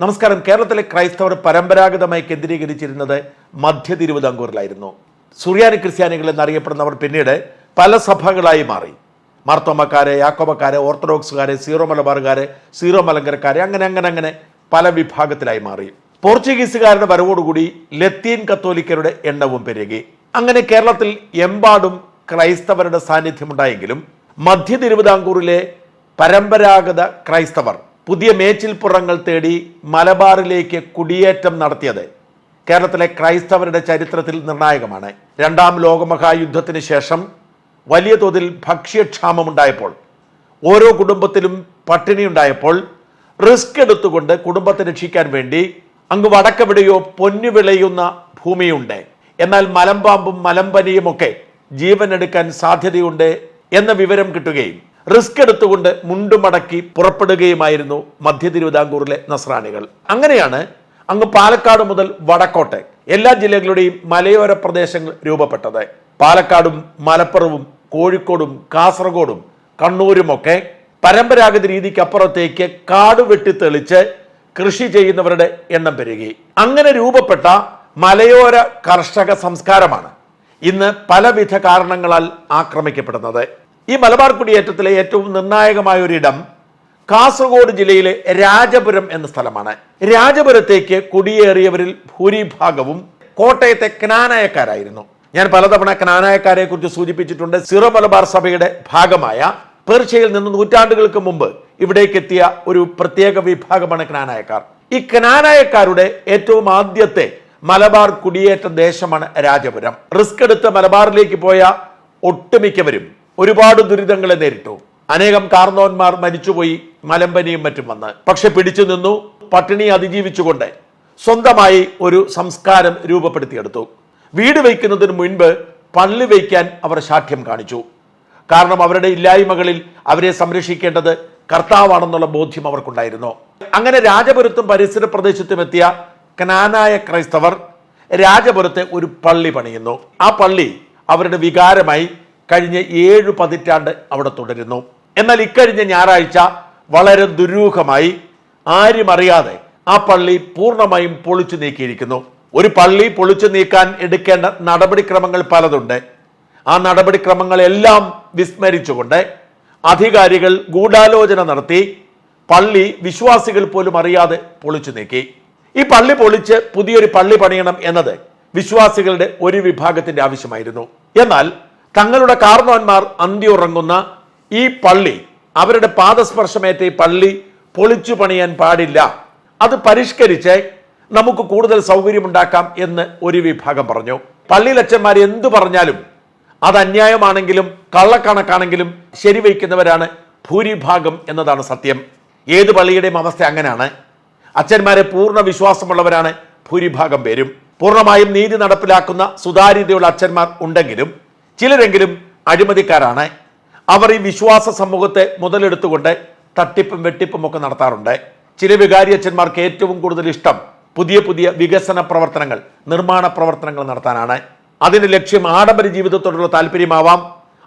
നമസ്കാരം. കേരളത്തിലെ ക്രൈസ്തവർ പരമ്പരാഗതമായി കേന്ദ്രീകരിച്ചിരുന്നത് മധ്യ തിരുവിതാംകൂറിലായിരുന്നു. സുറിയാനി ക്രിസ്ത്യാനികൾ എന്നറിയപ്പെടുന്നവർ പിന്നീട് പല സഭകളായി മാറി. മാർത്തോമക്കാരെ യാക്കോബക്കാരെ ഓർത്തഡോക്സുകാരെ സീറോ മലബാറുകാരെ സീറോ മലങ്കരക്കാരെ അങ്ങനെ അങ്ങനെ അങ്ങനെ പല വിഭാഗത്തിലായി മാറി. പോർച്ചുഗീസുകാരുടെ വരവോടുകൂടി ലത്തീൻ കത്തോലിക്കരുടെ എണ്ണവും പെരുകി. അങ്ങനെ കേരളത്തിൽ എമ്പാടും ക്രൈസ്തവരുടെ സാന്നിധ്യമുണ്ടായെങ്കിലും മധ്യ തിരുവിതാംകൂറിലെ പരമ്പരാഗത ക്രൈസ്തവർ പുതിയ മേച്ചിൽപ്പുറങ്ങൾ തേടി മലബാറിലേക്ക് കുടിയേറ്റം നടത്തിയത് കേരളത്തിലെ ക്രൈസ്തവരുടെ ചരിത്രത്തിൽ നിർണായകമാണ്. രണ്ടാം ലോകമഹായുദ്ധത്തിന് ശേഷം വലിയ തോതിൽ ഭക്ഷ്യക്ഷാമമുണ്ടായപ്പോൾ ഓരോ കുടുംബത്തിലും പട്ടിണി ഉണ്ടായപ്പോൾ റിസ്ക് എടുത്തുകൊണ്ട് കുടുംബത്തെ രക്ഷിക്കാൻ വേണ്ടി അങ്ങ് വടക്കെവിടെയോ പൊന്നു വിളയുന്ന ഭൂമിയുണ്ട്. എന്നാൽ മലമ്പാമ്പും മലമ്പനിയുമൊക്കെ ജീവനെടുക്കാൻ സാധ്യതയുണ്ട് എന്ന വിവരം കിട്ടുകയും റിസ്ക് എടുത്തുകൊണ്ട് മുണ്ടുമടക്കി പുറപ്പെടുകയുമായിരുന്നു മധ്യ തിരുവിതാംകൂറിലെ നസ്രാണികൾ. അങ്ങനെയാണ് അങ്ങ് പാലക്കാട് മുതൽ വടക്കോട്ടെ എല്ലാ ജില്ലകളുടെയും മലയോര പ്രദേശങ്ങൾ രൂപപ്പെട്ടത്. പാലക്കാടും മലപ്പുറവും കോഴിക്കോടും കാസർഗോഡും കണ്ണൂരുമൊക്കെ പരമ്പരാഗത രീതിക്ക് അപ്പുറത്തേക്ക് കാട് വെട്ടിത്തെളിച്ച് കൃഷി ചെയ്യുന്നവരുടെ എണ്ണം പെരുകി. അങ്ങനെ രൂപപ്പെട്ട മലയോര കർഷക സംസ്കാരമാണ് ഇന്ന് പലവിധ കാരണങ്ങളാൽ ആക്രമിക്കപ്പെടുന്നത്. ഈ മലബാർ കുടിയേറ്റത്തിലെ ഏറ്റവും നിർണായകമായ ഒരിടം കാസർഗോഡ് ജില്ലയിലെ രാജപുരം എന്ന സ്ഥലമാണ്. രാജപുരത്തേക്ക് കുടിയേറിയവരിൽ ഭൂരിഭാഗവും കോട്ടയത്തെ ക്നാനായക്കാരായിരുന്നു. ഞാൻ പലതവണ ക്നാനായക്കാരെ കുറിച്ച് സൂചിപ്പിച്ചിട്ടുണ്ട്. സിറോ മലബാർ സഭയുടെ ഭാഗമായ പേർഷ്യയിൽ നിന്ന് നൂറ്റാണ്ടുകൾക്ക് മുമ്പ് ഇവിടേക്ക് എത്തിയ ഒരു പ്രത്യേക വിഭാഗമാണ് ക്നാനായക്കാർ. ഈ ക്നാനായക്കാരുടെ ഏറ്റവും ആദ്യത്തെ മലബാർ കുടിയേറ്റ ദേശമാണ് രാജപുരം. റിസ്ക് എടുത്ത് മലബാറിലേക്ക് പോയ ഒട്ടുമിക്കവരും ഒരുപാട് ദുരിതങ്ങളെ നേരിട്ടു. അനേകം കാർന്നോന്മാർ മരിച്ചുപോയി മലമ്പനിയും മറ്റും വന്ന്. പക്ഷെ പിടിച്ചു നിന്നു പട്ടിണി അതിജീവിച്ചുകൊണ്ട് സ്വന്തമായി ഒരു സംസ്കാരം രൂപപ്പെടുത്തിയെടുത്തു. വീട് വയ്ക്കുന്നതിന് മുൻപ് പള്ളി വയ്ക്കാൻ അവർ ശാഠ്യം കാണിച്ചു. കാരണം അവരുടെ ഇല്ലായ്മകളിൽ അവരെ സംരക്ഷിക്കേണ്ടത് കർത്താവാണെന്നുള്ള ബോധ്യം അവർക്കുണ്ടായിരുന്നു. അങ്ങനെ രാജപുരത്തും പരിസര പ്രദേശത്തും എത്തിയ കനാനായ ക്രൈസ്തവർ രാജപുരത്തെ ഒരു പള്ളി പണിയുന്നു. ആ പള്ളി അവരുടെ വികാരമായി കഴിഞ്ഞ ഏഴ് പതിറ്റാണ്ട് അവിടെ തുടരുന്നു. എന്നാൽ ഇക്കഴിഞ്ഞ ഞായറാഴ്ച വളരെ ദുരൂഹമായി ആരും അറിയാതെ ആ പള്ളി പൂർണമായും പൊളിച്ചു നീക്കിയിരിക്കുന്നു. ഒരു പള്ളി പൊളിച്ചു നീക്കാൻ എടുക്കേണ്ട നടപടിക്രമങ്ങൾ പലതുണ്ട്. ആ നടപടിക്രമങ്ങളെല്ലാം വിസ്മരിച്ചുകൊണ്ട് അധികാരികൾ ഗൂഢാലോചന നടത്തി പള്ളി വിശ്വാസികൾ പോലും അറിയാതെ പൊളിച്ചു നീക്കി. ഈ പള്ളി പൊളിച്ച് പുതിയൊരു പള്ളി പണിയണം എന്നത് വിശ്വാസികളുടെ ഒരു വിഭാഗത്തിന്റെ ആവശ്യമായിരുന്നു. എന്നാൽ തങ്ങളുടെ കാർന്നോന്മാർ അന്തിയുറങ്ങുന്ന ഈ പള്ളി അവരുടെ പാദസ്പർശമേറ്റ ഈ പള്ളി പൊളിച്ചു പണിയാൻ പാടില്ല. അത് പരിഷ്കരിച്ച് നമുക്ക് കൂടുതൽ സൗകര്യമുണ്ടാക്കാം എന്ന് ഒരു വിഭാഗം പറഞ്ഞു. പള്ളിയിലച്ചന്മാർ എന്തു പറഞ്ഞാലും അത് അന്യായമാണെങ്കിലും കള്ളക്കണക്കാണെങ്കിലും ശരിവയ്ക്കുന്നവരാണ് ഭൂരിഭാഗം എന്നതാണ് സത്യം. ഏത് പള്ളിയുടെയും അവസ്ഥ അങ്ങനെയാണ്. അച്ഛന്മാരെ പൂർണ വിശ്വാസമുള്ളവരാണ് ഭൂരിഭാഗം പേരും. പൂർണമായും നീതി നടപ്പിലാക്കുന്ന സുതാര്യതയുള്ള അച്ഛന്മാർ ഉണ്ടെങ്കിലും ചിലരെങ്കിലും അഴിമതിക്കാരാണ്. അവർ ഈ വിശ്വാസ സമൂഹത്തെ മുതലെടുത്തുകൊണ്ട് തട്ടിപ്പും വെട്ടിപ്പും ഒക്കെ നടത്താറുണ്ട്. ചില വികാരി അച്ഛന്മാർക്ക് ഏറ്റവും കൂടുതൽ ഇഷ്ടം പുതിയ പുതിയ വികസന പ്രവർത്തനങ്ങൾ നിർമ്മാണ പ്രവർത്തനങ്ങൾ നടത്താനാണ്. അതിന്റെ ലക്ഷ്യം ആഡംബര ജീവിതത്തോടുള്ള താല്പര്യമാവാം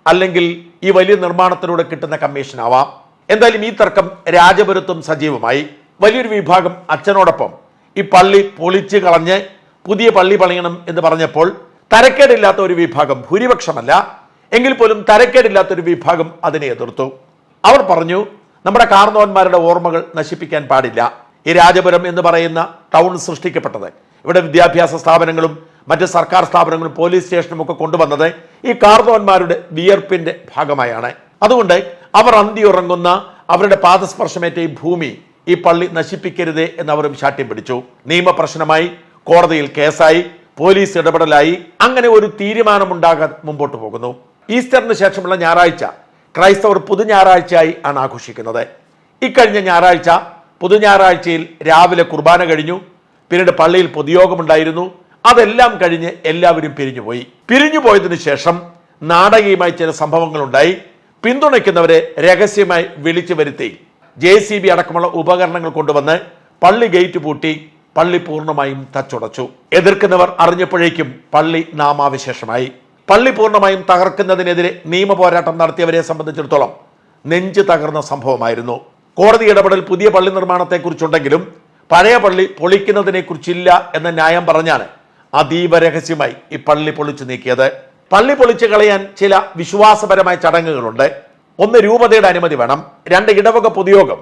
അല്ലെങ്കിൽ ഈ വലിയ നിർമ്മാണത്തിലൂടെ കിട്ടുന്ന കമ്മീഷൻ ആവാം. എന്തായാലും ഈ തർക്കം രാജപുരത്തും സജീവമായി. വലിയൊരു വിഭാഗം അച്ഛനോടൊപ്പം ഈ പള്ളി പൊളിച്ച് കളഞ്ഞ് പുതിയ പള്ളി പണിയണം എന്ന് പറഞ്ഞപ്പോൾ തരക്കേടില്ലാത്ത ഒരു വിഭാഗം ഭൂരിപക്ഷമല്ല എങ്കിൽ പോലും തരക്കേടില്ലാത്ത ഒരു വിഭാഗം അതിനെ എതിർത്തു. അവർ പറഞ്ഞു നമ്മുടെ കാർന്നോന്മാരുടെ ഓർമ്മകൾ നശിപ്പിക്കാൻ പാടില്ല. ഈ രാജപുരം എന്ന് പറയുന്ന ടൗൺ സൃഷ്ടിക്കപ്പെട്ടത് ഇവിടെ വിദ്യാഭ്യാസ സ്ഥാപനങ്ങളും മറ്റ് സർക്കാർ സ്ഥാപനങ്ങളും പോലീസ് സ്റ്റേഷനും ഒക്കെ കൊണ്ടുവന്നത് ഈ കാർന്നോന്മാരുടെ വിയർപ്പിന്റെ ഭാഗമായാണ്. അതുകൊണ്ട് അവർ അന്തിയുറങ്ങുന്ന അവരുടെ പാദസ്പർശമേറ്റ ഈ ഭൂമി ഈ പള്ളി നശിപ്പിക്കരുതേ എന്നവരും ശാഠ്യം പിടിച്ചു. നിയമപ്രശ്നമായി കോടതിയിൽ കേസായി. പോലീസ് ഇടപെടലായി. അങ്ങനെ ഒരു തീരുമാനമുണ്ടാകാൻ മുമ്പോട്ട് പോകുന്നു. ഈസ്റ്ററിന് ശേഷമുള്ള ഞായറാഴ്ച ക്രൈസ്തവർ പുതു ഞായറാഴ്ചയായി ആണ് ആഘോഷിക്കുന്നത്. ഇക്കഴിഞ്ഞ ഞായറാഴ്ച പുതു ഞായറാഴ്ചയിൽ രാവിലെ കുർബാന കഴിഞ്ഞു. പിന്നീട് പള്ളിയിൽ പൊതുയോഗമുണ്ടായിരുന്നു. അതെല്ലാം കഴിഞ്ഞ് എല്ലാവരും പിരിഞ്ഞുപോയി. പിരിഞ്ഞുപോയതിനു ശേഷം നാടകീയമായി ചില സംഭവങ്ങളുണ്ടായി. പിന്തുണയ്ക്കുന്നവരെ രഹസ്യമായി വിളിച്ചു വരുത്തി. ജെ സി ബി അടക്കമുള്ള ഉപകരണങ്ങൾ കൊണ്ടുവന്ന് പള്ളി ഗേറ്റ് പൂട്ടി. പള്ളി പൂർണമായും തച്ചുടച്ചു. എതിർക്കുന്നവർ അറിഞ്ഞപ്പോഴേക്കും പള്ളി നാമാവിശേഷമായി. പള്ളി പൂർണമായും തകർക്കുന്നതിനെതിരെ നിയമ പോരാട്ടം നടത്തിയവരെ സംബന്ധിച്ചിടത്തോളം നെഞ്ച് തകർന്ന സംഭവമായിരുന്നു. കോടതി ഇടപെടൽ പുതിയ പള്ളി നിർമ്മാണത്തെക്കുറിച്ചുണ്ടെങ്കിലും പഴയ പള്ളി പൊളിക്കുന്നതിനെ കുറിച്ചില്ല എന്ന ന്യായം പറഞ്ഞാണ് അതീവ രഹസ്യമായി ഈ പള്ളി പൊളിച്ചു നീക്കിയത്. പള്ളി പൊളിച്ചു കളയാൻ ചില വിശ്വാസപരമായ ചടങ്ങുകളുണ്ട്. ഒന്ന് രൂപതയുടെ അനുമതി വേണം. രണ്ട് ഇടവക പൊതുയോഗം.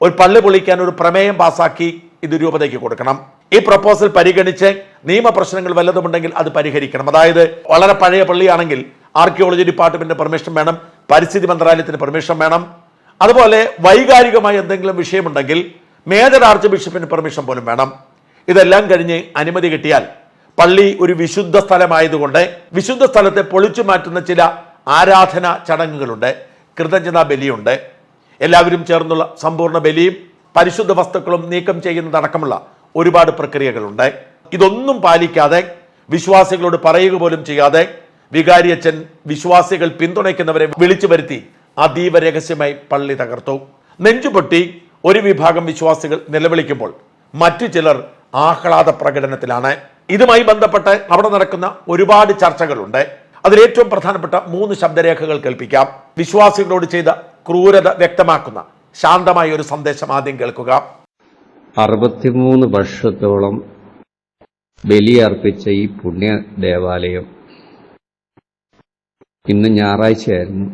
ഒരു പള്ളി പൊളിക്കാൻ ഒരു പ്രമേയം പാസാക്കി ഇത് രൂപതയ്ക്ക് കൊടുക്കണം. ഈ പ്രപ്പോസൽ പരിഗണിച്ച് നിയമപ്രശ്നങ്ങൾ വല്ലതുമുണ്ടെങ്കിൽ അത് പരിഹരിക്കണം. അതായത് വളരെ പഴയ പള്ളിയാണെങ്കിൽ ആർക്കിയോളജി ഡിപ്പാർട്ട്മെന്റിന് പെർമിഷൻ വേണം പരിസ്ഥിതി മന്ത്രാലയത്തിന് പെർമിഷൻ വേണം. അതുപോലെ വൈകാരികമായ എന്തെങ്കിലും വിഷയമുണ്ടെങ്കിൽ മേജർ ആർച്ച് ബിഷപ്പിന് പെർമിഷൻ പോലും വേണം. ഇതെല്ലാം കഴിഞ്ഞ് അനുമതി കിട്ടിയാൽ പള്ളി ഒരു വിശുദ്ധ സ്ഥലമായതുകൊണ്ട് വിശുദ്ധ സ്ഥലത്തെ പൊളിച്ചു മാറ്റുന്ന ചില ആരാധന ചടങ്ങുകളുണ്ട്. കൃതജ്ഞതാ ബലിയുണ്ട്. എല്ലാവരും ചേർന്നുള്ള സമ്പൂർണ ബലിയും പരിശുദ്ധ വസ്തുക്കളും നീക്കം ചെയ്യുന്നതടക്കമുള്ള ഒരുപാട് പ്രക്രിയകളുണ്ട്. ഇതൊന്നും പാലിക്കാതെ വിശ്വാസികളോട് പറയുക പോലും ചെയ്യാതെ വികാരിയച്ഛൻ വിശ്വാസികൾ പിന്തുണയ്ക്കുന്നവരെ വിളിച്ചു വരുത്തി അതീവ രഹസ്യമായി പള്ളി തകർത്തു. നെഞ്ചുപൊട്ടി ഒരു വിഭാഗം വിശ്വാസികൾ നിലവിളിക്കുമ്പോൾ മറ്റു ചിലർ ആഹ്ലാദ പ്രകടനത്തിലാണ്. ഇതുമായി ബന്ധപ്പെട്ട് അവിടെ നടക്കുന്ന ഒരുപാട് ചർച്ചകളുണ്ട്. അതിലേറ്റവും പ്രധാനപ്പെട്ട മൂന്ന് ശബ്ദരേഖകൾ കേൾപ്പിക്കാം. വിശ്വാസികളോട് ചെയ്ത ക്രൂരത വ്യക്തമാക്കുന്ന ശാന്തമായ ഒരു സന്ദേശം ആദ്യം കേൾക്കുക. അറുപത്തിമൂന്ന് വർഷത്തോളം ബലിയർപ്പിച്ച ഈ പുണ്യ ദേവാലയം ഇന്ന് ഞായറാഴ്ചയായിരുന്നു.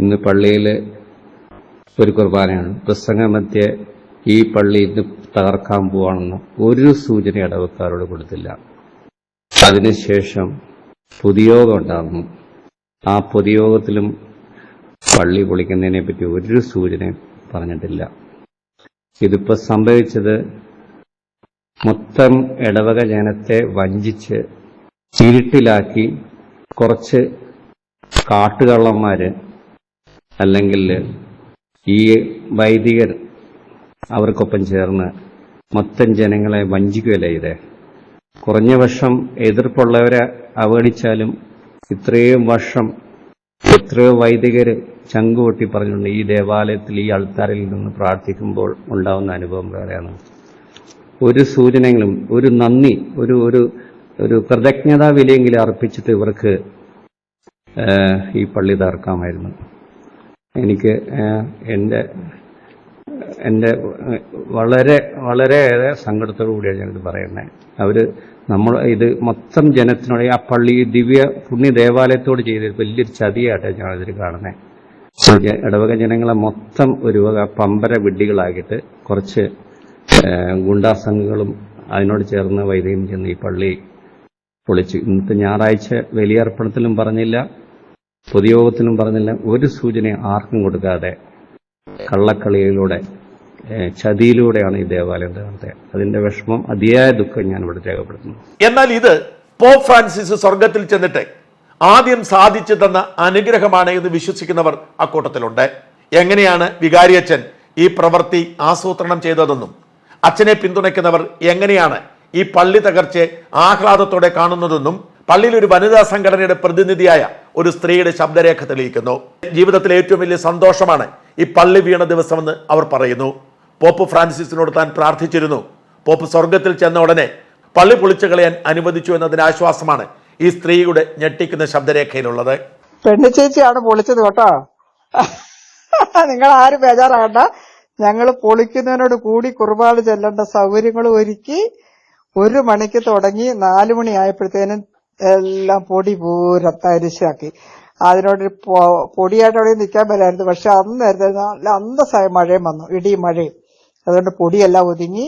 ഇന്ന് പള്ളിയിൽ ഒരു കുർബാനയാണ്. പ്രസംഗമധ്യ ഈ പള്ളി ഇന്ന് തകർക്കാൻ പോവാണെന്ന് ഒരു സൂചന ഇടവക്കാരോട് കൊടുത്തില്ല. അതിനുശേഷം പൊതുയോഗം ഉണ്ടാകുന്നു ആ പൊതുയോഗത്തിലും പള്ളി പൊളിക്കുന്നതിനെ പറ്റി ഒരു സൂചന പറഞ്ഞിട്ടില്ല. ഇതിപ്പോ സംഭവിച്ചത് മൊത്തം ഇടവക ജനത്തെ വഞ്ചിച്ച് ചിരിട്ടിലാക്കി കുറച്ച് കാട്ടുകള്ളന്മാര് അല്ലെങ്കിൽ ഈ വൈദികർ അവർക്കൊപ്പം ചേർന്ന് മൊത്തം ജനങ്ങളെ വഞ്ചിക്കുകയല്ലേ ഇതേ? കുറഞ്ഞ വർഷം എതിർപ്പുള്ളവരെ അവഗണിച്ചാലും ഇത്രയും വർഷം എത്രയോ വൈദികർ ചങ്കുപൊട്ടി പറഞ്ഞിട്ടുണ്ട്. ഈ ദേവാലയത്തിൽ ഈ അൾത്താരിൽ നിന്ന് പ്രാർത്ഥിക്കുമ്പോൾ ഉണ്ടാവുന്ന അനുഭവം വേറെയാണ്. ഒരു സൂചനകളും ഒരു നന്ദി ഒരു ഒരു ഒരു കൃതജ്ഞതാ വിലയെങ്കിലും അർപ്പിച്ചിട്ട് ഇവർക്ക് ഈ പള്ളി തകർക്കാമായിരുന്നു. എനിക്ക് എന്റെ എന്റെ വളരെ വളരെയേറെ സങ്കടത്തോടു കൂടിയാണ് ഞാനിത് പറയുന്നത്. അവർ നമ്മൾ ഇത് മൊത്തം ജനത്തിനോട് ആ പള്ളി ദിവ്യ പുണ്യ ദേവാലയത്തോട് ചെയ്ത വലിയൊരു ഞാൻ ഞാനിതിൽ കാണുന്നത് ഇടവക ജനങ്ങളെ മൊത്തം ഒരു വക പമ്പര വിഡ്ഢികളാക്കിയിട്ട് കുറച്ച് ഗുണ്ടാ ഗുണ്ടാസംഘങ്ങളും അതിനോട് ചേർന്ന് വൈദ്യം ചെന്ന് ഈ പള്ളി പൊളിച്ചു. ഇന്നത്തെ ഞായറാഴ്ച വലിയർപ്പണത്തിലും പറഞ്ഞില്ല പൊതുയോഗത്തിലും പറഞ്ഞില്ല. ഒരു സൂചന ആർക്കും കൊടുക്കാതെ കള്ളക്കളിയിലൂടെ ഏഹ്, ചതിയിലൂടെയാണ് ഈ ദേവാലയം തകർത്തത് അതിന്റെ വിഷമം അതിയായ ദുഃഖം ഞാൻ ഇവിടെ രേഖപ്പെടുത്തുന്നു. എന്നാൽ ഇത് പോപ്പ് ഫ്രാൻസിസ് സ്വർഗത്തിൽ ചെന്നിട്ട് ആദ്യം സാധിച്ചു തന്ന അനുഗ്രഹമാണ് എന്ന് വിശ്വസിക്കുന്നവർ അക്കൂട്ടത്തിലുണ്ട്. എങ്ങനെയാണ് വികാരിയച്ഛൻ ഈ പ്രവൃത്തി ആസൂത്രണം ചെയ്തതെന്നും അച്ഛനെ പിന്തുണയ്ക്കുന്നവർ എങ്ങനെയാണ് ഈ പള്ളി തകർച്ച ആഹ്ലാദത്തോടെ കാണുന്നതെന്നും പള്ളിയിൽ ഒരു വനിതാ സംഘടനയുടെ പ്രതിനിധിയായ ഒരു സ്ത്രീയുടെ ശബ്ദരേഖ തെളിയിക്കുന്നു. ജീവിതത്തിലെ ഏറ്റവും വലിയ സന്തോഷമാണ് ഈ പള്ളി വീണ ദിവസമെന്ന് അവർ പറയുന്നു. പോപ്പ് ഫ്രാൻസിസിനോട് താൻ പ്രാർത്ഥിച്ചിരുന്നു. പോപ്പ് സ്വർഗത്തിൽ ചെന്ന ഉടനെ പള്ളി പൊളിച്ചു കളയാൻ അനുവദിച്ചു എന്നതിന് ആശ്വാസമാണ് ഈ സ്ത്രീയുടെ ഞെട്ടിക്കുന്ന ശബ്ദരേഖയിലുള്ളത്. പെണ്ണു ചേച്ചിയാണ് പൊളിച്ചത് കേട്ടോ. നിങ്ങൾ ആരും ബേജാറാകണ്ട. ഞങ്ങൾ പൊളിക്കുന്നതിനോട് കൂടി കുർബാന ചെല്ലേണ്ട സൗകര്യങ്ങൾ ഒരുക്കി ഒരു മണിക്ക് തുടങ്ങി നാലു മണി ആയപ്പോഴത്തേനും എല്ലാം പൊടി പൂരം തരിശാക്കി. അതിനോട് പൊടിയായിട്ട് അവിടെ നിൽക്കാൻ പറ്റായിരുന്നു പക്ഷെ അന്ന് നേരത്തെ നല്ല അന്തസ്സായ മഴയും വന്നു. ഇടിയും മഴയും. അതുകൊണ്ട് പൊടിയെല്ലാം ഒതുങ്ങി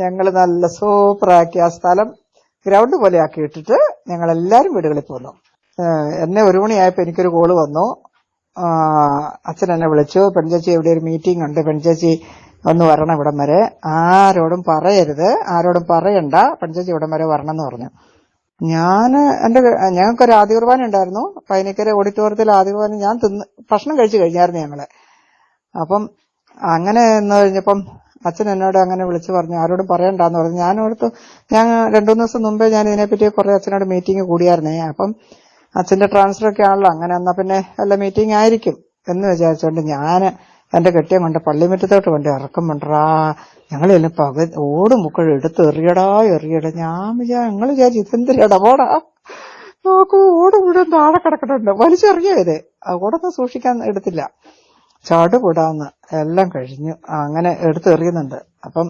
ഞങ്ങൾ നല്ല സൂപ്പറാക്കി ആ സ്ഥലം ഗ്രൗണ്ട് പോലെ ആക്കി ഇട്ടിട്ട് ഞങ്ങൾ എല്ലാവരും വീടുകളിൽ പോന്നു. എന്നെ ഒരു മണിയായപ്പോൾ എനിക്കൊരു കോൾ വന്നു. അച്ഛൻ എന്നെ വിളിച്ചു. പെൺചേച്ചി ഇവിടെ ഒരു മീറ്റിംഗ് ഉണ്ട്? പെൺചേച്ചി ഒന്ന് വരണം ഇവിടം വരെ. ആരോടും പറയരുത്. ആരോടും പറയണ്ട. പെൺചേച്ചി ഇവിടം വരെ വരണം എന്ന് പറഞ്ഞു. ഞാൻ എന്റെ ഞങ്ങൾക്കൊരു ആദ്യ കുർബാന ഉണ്ടായിരുന്നു. പൈനക്കര ഓഡിറ്റോറിയത്തിൽ ആദ്യ കുർബാന ഞാൻ തിന്ന് ഭക്ഷണം കഴിച്ചു കഴിഞ്ഞായിരുന്നു ഞങ്ങൾ അപ്പം അങ്ങനെ എന്ന് കഴിഞ്ഞപ്പം അച്ഛൻ എന്നോട് അങ്ങനെ വിളിച്ചു പറഞ്ഞു ആരോടും പറയണ്ടെന്ന് പറഞ്ഞു. ഞാൻ ഓർത്തു ഞാൻ രണ്ടു മൂന്ന് ദിവസം മുമ്പേ ഞാൻ ഇതിനെപ്പറ്റി കുറെ അച്ഛനോട് മീറ്റിംഗ് കൂടിയായിരുന്നേ. അപ്പം അച്ഛന്റെ ട്രാൻസ്ഫർ ഒക്കെ ആണല്ലോ അങ്ങനെ എന്നാ പിന്നെ വല്ല മീറ്റിംഗ് ആയിരിക്കും എന്ന് വിചാരിച്ചോണ്ട് ഞാൻ എന്റെ കെട്ടിയം കൊണ്ട് പള്ളിമുറ്റത്തോട്ട് കൊണ്ട് ഇറക്കം പണ്ടാ ഞങ്ങൾ ചെല്ലും പക ഓട് മുക്കൾ എടുത്ത് എറിയടാ എറിയടാ. ഞാൻ വിചാ ഞങ്ങൾ വിചാരിച്ചു ഇതെന്തിരടാ പോടാ? നോക്കൂ ഓട് മുഴുവൻ താഴെ കിടക്കണുണ്ട്. വലിച്ചെറിയോ ഇത്? ഓടൊന്നും സൂക്ഷിക്കാൻ എടുത്തില്ല. ചാടുപൂടാന്ന് എല്ലാം കഴിഞ്ഞു. അങ്ങനെ എടുത്തെറിയുന്നുണ്ട് അപ്പം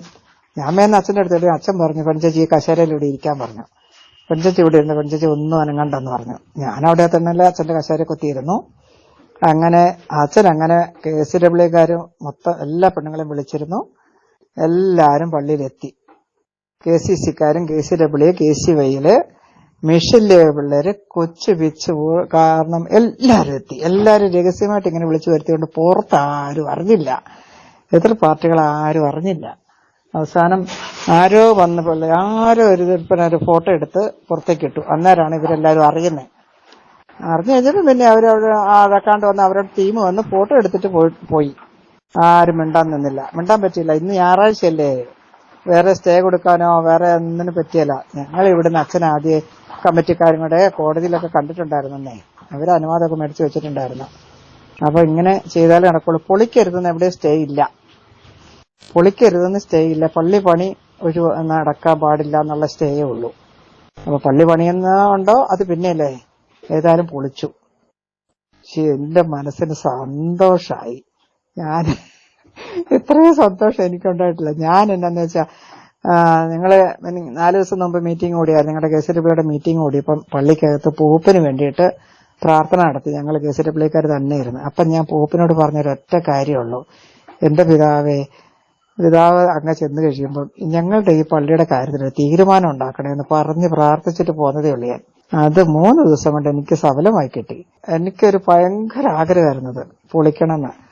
ഞാൻ മേന്ന് അച്ഛന്റെ അടുത്ത് അച്ഛൻ പറഞ്ഞു പെൺചേച്ചി ഈ കസേരയിൽ ഇവിടെ ഇരിക്കാൻ പറഞ്ഞു. പെൺചേച്ചി ഇവിടെ ഇരുന്ന് പെൺചേച്ചി ഒന്നും അനങ്ങണ്ടെന്ന് പറഞ്ഞു. ഞാൻ അവിടെ തന്നെയല്ലേ അച്ഛന്റെ കശേര കൊത്തിയിരുന്നു. അങ്ങനെ അച്ഛൻ അങ്ങനെ കെ എസ് ഡബ്ല്യുക്കാരും മൊത്തം എല്ലാ പെണ്ണുങ്ങളെയും വിളിച്ചിരുന്നു. എല്ലാവരും പള്ളിയിലെത്തി. K C സിക്കാരും K C W K C വൈയിൽ മിഷനിലെ പിള്ളേര് കൊച്ചു പിച്ച് കാരണം എല്ലാവരും എത്തി എല്ലാവരും രഹസ്യമായിട്ട് ഇങ്ങനെ വിളിച്ചു വരുത്തിക്കൊണ്ട് പുറത്ത് ആരും അറിഞ്ഞില്ല. എതിർ പാർട്ടികൾ ആരും അറിഞ്ഞില്ല. അവസാനം ആരോ വന്ന പിള്ളേ ആരോ ഒരു ഒരു ഫോട്ടോ എടുത്ത് പുറത്തേക്ക് ഇട്ടു. അന്നേരമാണ് ഇവരെല്ലാരും അറിയുന്നത് അറിഞ്ഞു കഴിഞ്ഞപ്പോൾ പിന്നെ അവരവിടെ അഴക്കാണ്ട് വന്ന് അവരുടെ ടീം വന്ന് ഫോട്ടോ എടുത്തിട്ട് പോയി. ആരും മിണ്ടാൻ നിന്നില്ല. മിണ്ടാൻ പറ്റിയില്ല. ഇന്ന് ഞായറാഴ്ചയല്ലേ. വേറെ സ്റ്റേ കൊടുക്കാനോ വേറെ ഒന്നിനും പറ്റിയല്ല. ഞങ്ങൾ ഇവിടുന്ന് അച്ഛൻ ആദ്യം കമ്മിറ്റിക്കാരും കൂടെ കോടതിയിലൊക്കെ കണ്ടിട്ടുണ്ടായിരുന്നേ അവർ അനുവാദമൊക്കെ മേടിച്ചു വെച്ചിട്ടുണ്ടായിരുന്നു. അപ്പൊ ഇങ്ങനെ ചെയ്താലേ നടക്കുള്ളൂ. പൊളിക്കരുതെന്ന് എവിടെ സ്റ്റേ ഇല്ല. പൊളിക്കരുതെന്ന് സ്റ്റേ ഇല്ല. പള്ളി പണി ഒരു നടക്കാൻ പാടില്ല എന്നുള്ള സ്റ്റേയേ ഉള്ളൂ. അപ്പൊ പള്ളി പണിയുന്നുണ്ടോ അത് പിന്നെയല്ലേ. ഏതായാലും പൊളിച്ചു. എന്റെ മനസ്സിന് സന്തോഷായി. ഞാൻ ഇത്രയും സന്തോഷം എനിക്കുണ്ടായിട്ടില്ല. ഞാൻ എന്നാന്ന് വെച്ചാ ആ, നിങ്ങൾ നാല് ദിവസം മുമ്പ് മീറ്റിംഗ് കൂടിയായിരുന്നു. നിങ്ങളുടെ കെ സി ഡബ്ല്യൂടെ മീറ്റിംഗ് കൂടി. ഇപ്പം പള്ളിക്കകത്ത് പൂപ്പിന് വേണ്ടിയിട്ട് പ്രാർത്ഥന നടത്തി. ഞങ്ങൾ കെ സി ഡബ്ല്യൂക്കാർ തന്നെയായിരുന്നു. അപ്പം ഞാൻ പൂപ്പിനോട് പറഞ്ഞൊരൊറ്റ കാര്യമുള്ളൂ. എന്റെ പിതാവേ പിതാവ് അങ്ങ് ചെന്ന് കഴിയുമ്പോൾ ഞങ്ങളുടെ ഈ പള്ളിയുടെ കാര്യത്തിൽ ഒരു തീരുമാനം ഉണ്ടാക്കണമെന്ന് പറഞ്ഞ് പ്രാർത്ഥിച്ചിട്ട് പോന്നതേ ഉള്ളൂ ഞാൻ. അത് മൂന്ന് ദിവസം കൊണ്ട് എനിക്ക് സഫലമായി കിട്ടി. എനിക്കൊരു ഭയങ്കര ആഗ്രഹമായിരുന്നത് പൊളിക്കണമെന്ന്.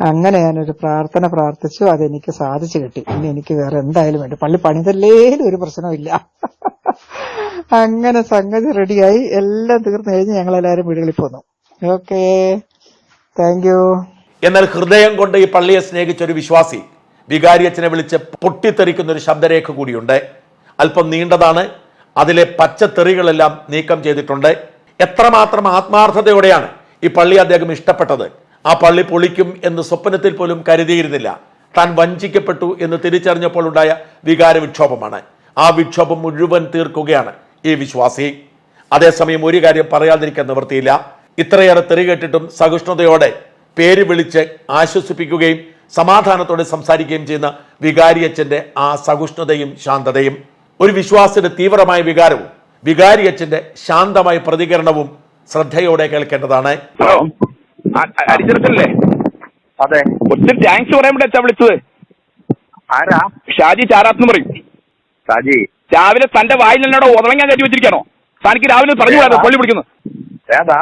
അങ്ങനെ ഞാനൊരു പ്രാർത്ഥന പ്രാർത്ഥിച്ചു അതെനിക്ക് സാധിച്ചു കിട്ടി. ഇനി എനിക്ക് വേറെ എന്തായാലും വേണ്ട. പള്ളി പണിതല്ലേലും ഒരു പ്രശ്നമില്ല അങ്ങനെ സംഗതി റെഡിയായി. എല്ലാം തീർന്നു കഴിഞ്ഞ് ഞങ്ങൾ എല്ലാവരും വീടുകളിൽ പോന്നു. ഓക്കേ. താങ്ക് യു എന്നാൽ ഹൃദയം കൊണ്ട് ഈ പള്ളിയെ സ്നേഹിച്ച ഒരു വിശ്വാസി വികാരി അച്ഛനെ വിളിച്ച് പൊട്ടിത്തെറിക്കുന്ന ഒരു ശബ്ദരേഖ കൂടിയുണ്ട്. അല്പം നീണ്ടതാണ്. അതിലെ പച്ചത്തെറികളെല്ലാം നീക്കം ചെയ്തിട്ടുണ്ട്. എത്രമാത്രം ആത്മാർത്ഥതയോടെയാണ് ഈ പള്ളി അദ്ദേഹം ഇഷ്ടപ്പെട്ടത്. ആ പള്ളി പൊളിക്കും എന്ന് സ്വപ്നത്തിൽ പോലും കരുതിയിരുന്നില്ല. താൻ വഞ്ചിക്കപ്പെട്ടു എന്ന് തിരിച്ചറിഞ്ഞപ്പോൾ ഉണ്ടായ വികാര വിക്ഷോഭമാണ് ആ വിക്ഷോഭം മുഴുവൻ തീർക്കുകയാണ് ഈ വിശ്വാസി. അതേസമയം ഒരു കാര്യം പറയാതിരിക്കാൻ നിവൃത്തിയില്ല. ഇത്രയേറെ തെറി കേട്ടിട്ടും സഹിഷ്ണുതയോടെ പേര് വിളിച്ച് ആശ്വസിപ്പിക്കുകയും സമാധാനത്തോടെ സംസാരിക്കുകയും ചെയ്യുന്ന വികാരിയച്ഛന്റെ ആ സഹിഷ്ണുതയും ശാന്തതയും ഒരു വിശ്വാസിയുടെ തീവ്രമായ വികാരവും വികാരിയച്ഛന്റെ ശാന്തമായ പ്രതികരണവും ശ്രദ്ധയോടെ കേൾക്കേണ്ടതാണ്. ഹലോ അരിച്ചെടുത്തല്ലേ അതെ. ഒത്തിരി താങ്ക്സ് പറയാൻ വേണ്ടി അച്ഛാ വിളിച്ചത്. ആരാ? ഷാജി ചാരാത്ത് എന്ന് പറയും. ഷാജി. രാവിലെ തന്റെ വായിൽ എന്നോട് ഉറങ്ങാൻ കയറ്റി വെച്ചിരിക്കാണോ തനിക്ക് രാവിലെ പറഞ്ഞു പോയത് പള്ളി പിടിക്കുന്നു. ഏതാ?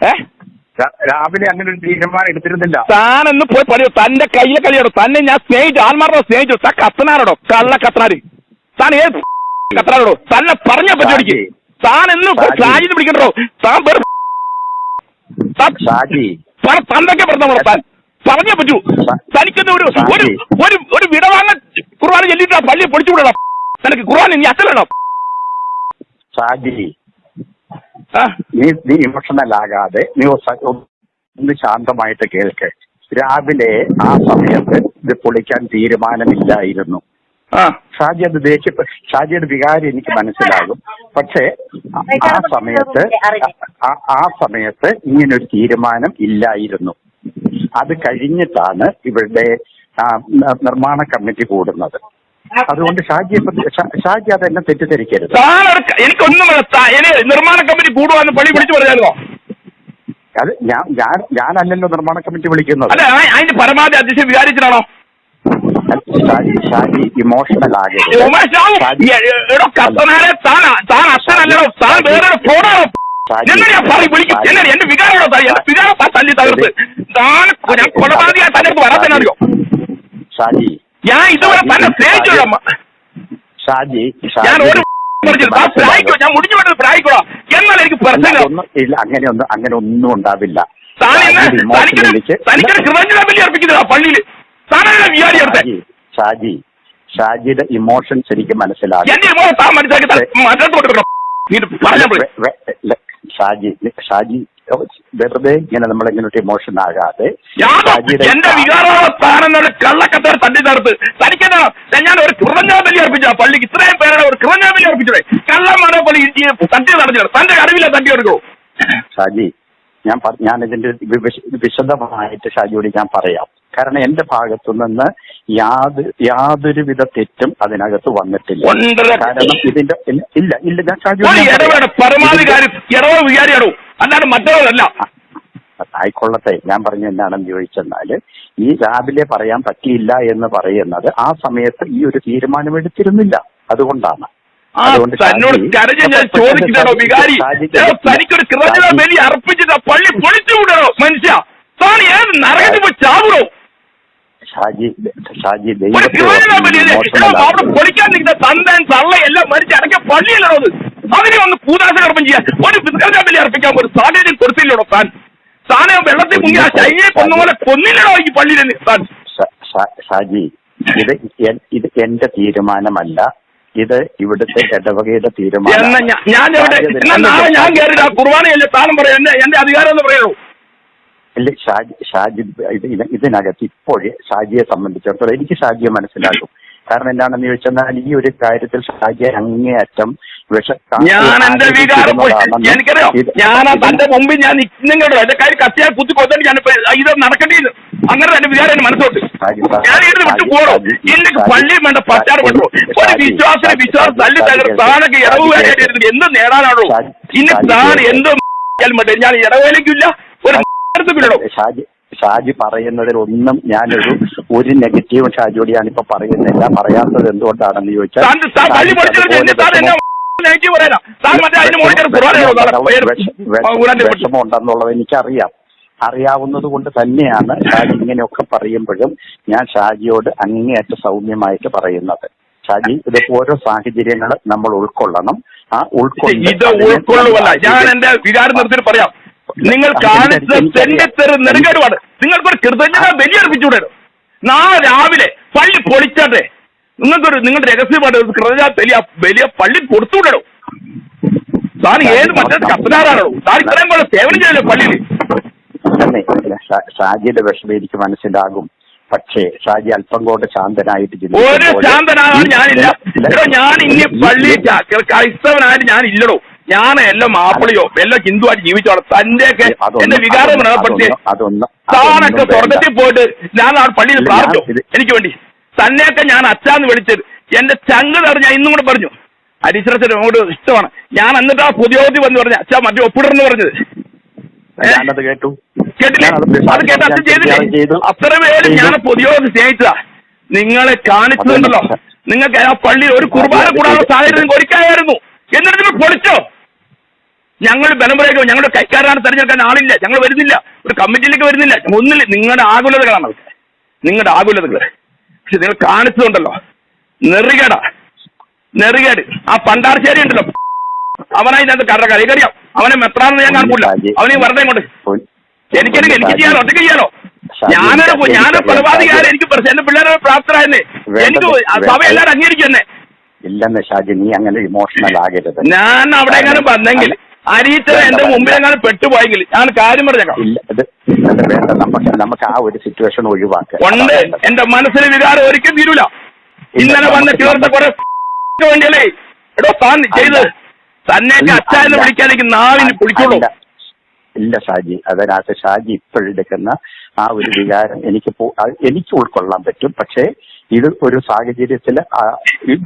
ഏ? രാവിലെ അങ്ങനെ ഒരു തീരുമാനം എടുത്തിരുന്നില്ല. താനെന്ന് പോയി പറയൂ തന്റെ കയ്യിലെ കളിയാടോ തന്നെ ഞാൻ സ്നേഹിച്ചു ആത്മാർന്നോ സ്നേഹിച്ചു. താ കത്തനാരോടോ? കള്ള കത്തനാര്. താൻ ഏത് കത്തനാരോടോ? തന്നെ പറഞ്ഞ പറ്റി താൻ എന്ന് ഷാജി. ഷാജിന്ന് പിടിക്കണ്ടോ താൻ വെറും ഷാജി തന്തൊക്കെ പറഞ്ഞോ താൻ പറഞ്ഞേ പറ്റൂ. തനിക്കൊന്നും ഒരു ഒരു. ഒരു ഒരു വിടവാങ്ങ ഖുർആൻ ചൊല്ലിട്ട് പള്ളി പൊളിച്ചു വിടണം തനിക്ക് ഖുർആൻ നീ അച്ഛനാണോ ഷാജി നീ നീ ഇമോഷണൽ ആകാതെ നീ ഒന്ന് ശാന്തമായിട്ട് കേൾക്ക്. രാവിലെ ആ സമയത്ത് ഇത് പൊളിക്കാൻ തീരുമാനമില്ലായിരുന്നു. ആ. ഷാജി അത് ദേഷ്യ ഷാജിയുടെ വികാരം എനിക്ക് മനസ്സിലാകും. പക്ഷേ ആ- സമയത്ത് ആ- സമയത്ത് ഇങ്ങനൊരു തീരുമാനം ഇല്ലായിരുന്നു. അത് കഴിഞ്ഞിട്ടാണ് ഇവരുടെ നിർമ്മാണ കമ്മിറ്റി കൂടുന്നത്. അതുകൊണ്ട് ഷാജി ഷാജി അത് അതെന്നെ തെറ്റിദ്ധരിക്കരുത്. എനിക്കൊന്നും നിർമ്മാണ കമ്മിറ്റി കൂടുവാന്ന് പള്ളി വിളിച്ചു പറഞ്ഞായിരുന്നോ? അത് ഞാൻ ഞാൻ ഞാനല്ലല്ലോ നിർമ്മാണ കമ്മിറ്റി വിളിക്കുന്നത്. അതിന്റെ പരമാവധി അധ്യക്ഷൻ വിചാരിച്ചിട്ടാണോ? ഷാജി ഇമോഷണൽ ആകരുത് എന്റെ വികാരമാണോ വികാരം താൻ തല്ലി തകർത്ത് താൻ ഞാൻ തന്നെ വരാത്തതിനറിയോ ഷാജി ഞാൻ ഇതുവരെ തന്നെ സ്നേഹിച്ചോ ഷാജി ഞാൻ ഒരു ഞാൻ മുടിഞ്ഞു വേണ്ടത് പ്രായിക്കോളാം എന്നാൽ എനിക്ക് ഇല്ല അങ്ങനെ ഒന്നും അങ്ങനെ ഒന്നും ഉണ്ടാവില്ല തനിക്കൊരു കൃതജ്ഞത ബലി അർപ്പിക്കുന്നില്ല പള്ളിയിൽ ഷാജി ഷാജി ഷാജിയുടെ ഇമോഷൻ ശരിക്കും മനസ്സിലാക്കി. ഷാജി ഷാജി വെറുതെ ഇങ്ങനെ നമ്മളിങ്ങനെ ഇമോഷൻ ആകാതെ എന്റെ വികാരമാണോ കള്ളക്കത്തെ തട്ടി തടുത്ത് തനിക്കെന്താ? ഞാൻ ഒരു കൃതജ്ഞാബലി അർപ്പിച്ച പള്ളിക്ക്. ഇത്രയും പേരുടെ ഒരു കൃതജ്ഞാബലി അർപ്പിച്ചത് കള്ളന്മാരെ പള്ളി തട്ടി നടത്തിയത് തന്റെ അറിവില്ല തട്ടി എടുക്കൂ ഷാജി ഞാൻ ഞാൻ ഇതിന്റെ വിശദമായിട്ട് ഷാജിയോട് ഞാൻ പറയാം. കാരണം എന്റെ ഭാഗത്തു നിന്ന് യാതൊരു വിധ തെറ്റും അതിനകത്ത് വന്നിട്ടില്ല. കാരണം ഇതിന്റെ ഇല്ല ഇല്ല ഞാൻ ഷാജിയോട് അല്ലാതെ ആയിക്കൊള്ളട്ടെ ഞാൻ പറഞ്ഞ എന്താണെന്ന് ചോദിച്ചെന്നാൽ ഈ രാവിലെ പറയാൻ പറ്റിയില്ല എന്ന് പറയുന്നത് ആ സമയത്ത് ഈ ഒരു തീരുമാനം എടുത്തിരുന്നില്ല അതുകൊണ്ടാണ്. തന്നോട് ഷാജി- കരഞ്ഞ് ഞാൻ ചോദിക്കുന്നോ വികാരി? ഷാജിക്ക് ഏ, തനിക്കൊരു കൃതജ്ഞത ഷാജി- ബലി അർപ്പിച്ചിട്ട് ആ പള്ളി പൊളിച്ചു വിടണോ മനുഷ്യ? താൻ ഏത് നരകത്തിൽ പോയി ചാവണോ? ഷാജി അവിടെ പൊളിക്കാൻ നിൽക്കുന്ന തന്തൻ തള്ള എല്ലാം മരിച്ച് അടക്കിയ പള്ളിയല്ലോ അത്? അതിനെ ഒന്ന് കൂതാശ കർമ്മം ചെയ്യാൻ ഒരു കൃതജ്ഞത ബലി അർപ്പിക്കാൻ ഒരു സാഹചര്യം കൊടുത്തില്ലടോ താൻ. താനെ വെള്ളത്തിൽ മുങ്ങി ആ ശൈലിയെ കൊന്നപോലെ കൊന്നില്ലടോ ഈ പള്ളിയിൽ താൻ. ഷ- ഷ- ഷാജി ഇത് ഇത് എന്റെ തീരുമാനമല്ല. ഇത് ഇവിടുത്തെ ഇടവകയുടെ തീരുമാനം. ഞാൻ- ഞാൻ കുർബാനയല്ലേ? താനും പറയാം. എന്റെ എന്റെ അധികാരം എന്ന് പറയുള്ളൂ ഇല്ല ഷാജി ഷാജി ഇത് ഇത് ഇതിനകത്ത് ഇപ്പോഴേ ഷാജിയെ സംബന്ധിച്ചിടത്തോളം എനിക്ക് ഷാജിയെ മനസ്സിലാകും. കാരണം എന്താണെന്ന് ചോദിച്ചാൽ ഈ ഒരു കാര്യത്തിൽ ഷാജിയെ അങ്ങേയറ്റം ഞാൻ എന്റെ വികാരം പോയി ആണെന്ന് എനിക്കറിയാം. ഞാൻ തന്റെ മുമ്പിൽ ഞാൻ എന്റെ കയ്യിൽ കത്തിയാൽ കുത്തി കൊന്നിട്ട് ഞാൻ ഇത് നടക്കേണ്ടിയിരുന്നു അങ്ങനെ തന്നെ വിചാരം മനസ്സോട്ട് ഞാൻ ഇതിന് വിട്ടു പോകണോ എന്റെ എനിക്ക് പള്ളിയും വേണ്ട പച്ചാട് വേണ്ടോ. ഒരു ഷാജി, വിശ്വാസം തല്ലി തകർ താനൊക്കെ ഇടവുകാരായിട്ട് എന്ത് നേടാനാണോ? ഇനി താൻ എന്തോ മറ്റേ ഞാൻ ഇടവേലയ്ക്കില്ല ഒരു വിടണോ? ഷാജി പറയുന്നതിൽ ഒന്നും ഞാനൊരു ഒരു നെഗറ്റീവ് ഷാജിയോട് ഞാനിപ്പോ പറയുന്നില്ല പറയാത്തത് എന്തുകൊണ്ടാണെന്ന് ചോദിച്ചാൽ പള്ളി വിഷമം ഉണ്ടെന്നുള്ളത് എനിക്കറിയാം. അറിയാവുന്നത് കൊണ്ട് തന്നെയാണ് ഷാജി ഇങ്ങനെയൊക്കെ പറയുമ്പോഴും ഞാൻ ഷാജിയോട് അങ്ങേയറ്റ സൗമ്യമായിട്ട് പറയുന്നത്. ഷാജി ഇതൊക്കെ ഓരോ സാഹചര്യങ്ങൾ നമ്മൾ ഉൾക്കൊള്ളണം. ആ അതിനെ ഉൾക്കൊള്ളുവല്ല. ഞാൻ എന്റെ വികാരം നിർത്തി പറയാം. നിങ്ങൾ കാണിച്ച തെണ്ടിത്തെറി നെടുകേടുപാട് നിങ്ങൾക്കൊരു കൃതജ്ഞത ബലിയർപ്പിച്ചുകൂടെ? നാളെ രാവിലെ പള്ളി പൊളിച്ചാട്ടെ. നിങ്ങൾക്കൊരു നിങ്ങളുടെ രഹസ്യമായിട്ട് ഒരു കൃതജ്ഞത ബലിയ വലിയ പള്ളി കൊടുത്തുവിടണോ. താൻ ഏത് മറ്റേ കപ്പനാറാണോ താൻ ഇത്രയും പോലെ സേവനം ചെയ്യലോ പള്ളിയിൽ? ഷാ- ഷാജിയുടെ വിഷമം എനിക്ക് മനസ്സിലാകും. പക്ഷേ ഷാജി അല്പം കൊണ്ട് ശാന്തനായിട്ട് ഒരു ശാന്തനാകാൻ ഞാനില്ല. എടോ ഞാൻ ഇനി പള്ളി ക്രൈസ്തവനായിട്ട് ഞാൻ ഇല്ലടോ ഞാൻ എല്ലാം മാപ്പിളിയോ എല്ലാം ഹിന്ദുവായിട്ട് ജീവിച്ചോളാം തന്റെയൊക്കെ എന്റെ വികാരം അതൊന്നും- താനൊക്കെ സ്വർഗത്തിൽ പോയിട്ട് ഞാൻ ആ പള്ളിയിൽ പ്രാർത്ഥിച്ചു? എനിക്ക് വേണ്ടി. തന്നെയൊക്കെ ഞാൻ അച്ഛാന്ന് വിളിച്ചത്. എന്റെ ചങ്ക് ഞാൻ ഇന്നും കൂടെ പറഞ്ഞു. ഹരീശ്വരച്ചൻ അങ്ങോട്ട് ഇഷ്ടമാണ്. ഞാൻ എന്നിട്ട് ആ പുതിയോതി വന്ന് പറഞ്ഞു അച്ഛാ മറ്റേ ഒപ്പിടർന്ന് പറഞ്ഞത്? ഞാനത് കേട്ടു. കേട്ടില്ലേ? ഞാനത് അത് കേട്ട് അച്ഛൻ ചെയ്തില്ലേ? അത്ര പേര്. ഞാൻ പൊതുയോഗം സ്നേഹിച്ചതാ. നിങ്ങളെ കാണിച്ചുണ്ടല്ലോ. നിങ്ങൾക്ക് ആ പള്ളി ഒരു കുർബാന കൂടാനുള്ള. സാഹചര്യം നിങ്ങൾക്ക് ഒരുക്കായിരുന്നു എന്നിട്ട് നിങ്ങൾ പൊളിച്ചോ? ഞങ്ങൾ ബലമുറയോ ഞങ്ങളുടെ കൈക്കാരാണ് തെരഞ്ഞെടുക്കാൻ ആളില്ല. ഞങ്ങൾ വരുന്നില്ല. ഒരു കമ്മിറ്റിയിലേക്ക് വരുന്നില്ല. ഒന്നില്ല നിങ്ങളുടെ ആകുലതകളാണ് അതൊക്കെ നിങ്ങളുടെ ആകുലതകൾ പക്ഷെ നിങ്ങൾ കാണിച്ചതുണ്ടല്ലോ. നെറികേടാ. നെറികേട്. ആ പണ്ടാർശ്ശേരി ഉണ്ടല്ലോ. അവനായി ഇതിനകത്ത് കറക്ക എനിക്കറിയാം അവനെ മെത്രാണെന്ന് ഞാൻ കാണില്ല അവനെ വെറുതെ കൊണ്ട് എനിക്കെനിക്ക് എനിക്ക് ചെയ്യാനോ ഒറ്റയ്ക്ക് ചെയ്യാനോ ഞാനൊരു ഞാനൊരു കൊലപാതകയാണ് എനിക്ക് പ്രശ്നം എന്റെ പിള്ളേരെ പ്രാപ്തരായെന്നേ. എനിക്ക് സഭ എല്ലാവരും അംഗീകരിക്കുന്നേ ഇല്ലെന്ന് ഷാജി നീ അങ്ങനെ ഇമോഷണൽ ആകരുത്. ഞാൻ അവിടെ എങ്ങനെ വന്നെങ്കിൽ അരിയിച്ചത് എന്റെ മുമ്പിൽ എങ്ങനെ പെട്ടുപോയെങ്കിൽ ഞാൻ കാര്യം പറഞ്ഞേക്കാം. വേണ്ട നമുക്ക് നമുക്ക് ആ ഒരു സിറ്റുവേഷൻ ഒഴിവാക്കുക ഉണ്ട്. എന്റെ മനസ്സിന് വികാരം ഒരിക്കലും തീരൂല. ഇന്നലെ വന്ന ചേർത്ത കുറെ വേണ്ടിയല്ലേ? എടോ താൻ ചെയ്ത് തന്നെയൊക്കെ അച്ഛനെ വിളിക്കാനേക്ക് നാവിന് പിടിക്കുള്ളൂ. ഇല്ല ഷാജി. അതിനകത്ത് ഷാജി ഇപ്പോഴെടുക്കുന്ന ആ ഒരു വികാരം എനിക്ക് എനിക്ക് ഉൾക്കൊള്ളാൻ പറ്റും. പക്ഷേ ഇത് ഒരു സാഹചര്യത്തിൽ ഈ ഒരു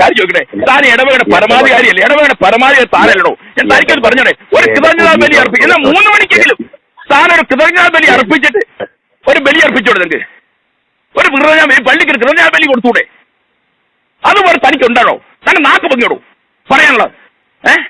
കാര്യം ചോദിക്കട്ടെ? താൻ ഇടവകയുടെ പരമാധികാരിയല്ലേ? ഇടവകയുടെ പരമാധികാരി താനല്ലോ ഞാൻ തനിക്കത് പറഞ്ഞോടെ ഒരു കൃതജ്ഞതാ ബലി അർപ്പിക്കും എന്നാൽ മൂന്ന് മണിക്കെങ്കിലും താനൊരു കൃതജ്ഞതാ ബലി അർപ്പിച്ചിട്ട് ഒരു ബലി അർപ്പിച്ചോടെ നിങ്ങൾക്ക് ഒരു കൃതജ്ഞ പള്ളിക്ക് ഒരു കൃതജ്ഞതാ ബലി കൊടുത്തൂടെ? അതുപോലെ തനിക്കുണ്ടോ തന്നെ നാക്ക് പൊങ്ങിയോടൂ പറയാനുള്ളത്. ഏഹ്